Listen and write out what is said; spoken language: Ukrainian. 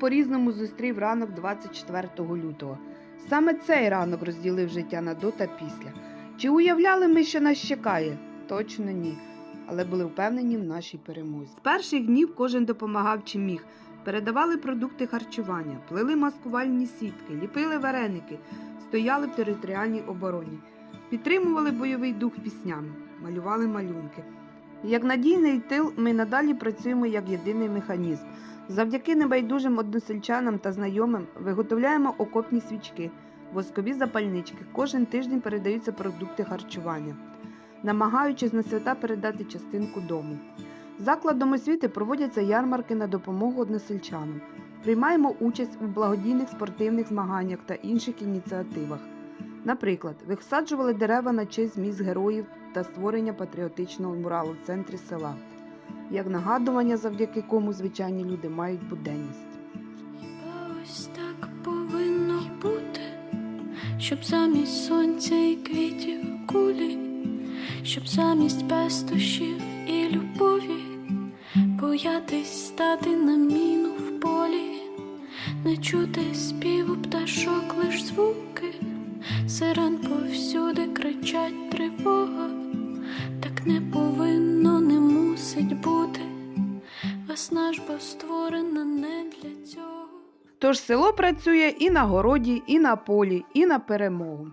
по-різному зустрів ранок 24 лютого. Саме цей ранок розділив життя на до та після. Чи уявляли ми, що нас чекає? Точно ні. Але були впевнені в нашій перемозі. З перших днів кожен допомагав чим міг. Передавали продукти харчування, плели маскувальні сітки, ліпили вареники, стояли в територіальній обороні, підтримували бойовий дух піснями, малювали малюнки. Як надійний тил, ми надалі працюємо як єдиний механізм. Завдяки небайдужим односельчанам та знайомим виготовляємо окопні свічки, воскові запальнички. Кожен тиждень передаються продукти харчування, намагаючись на свята передати частинку дому. Закладом освіти проводяться ярмарки на допомогу односельчанам. Приймаємо участь у благодійних спортивних змаганнях та інших ініціативах. Наприклад, висаджували дерева на честь міст героїв та створення патріотичного муралу в центрі села, як нагадування, завдяки кому звичайні люди мають буденність. Хіба ось так повинно бути, щоб замість сонця і квітів кулі, щоб замість пестощів і любові боятись стати на міну в полі, не чути співу пташок, лиш звуки, сирен повсюди кричать тривога, не повинно, не мусить бути. Весна ж бо створена не для цього. Тож село працює і на городі, і на полі, і на перемогу.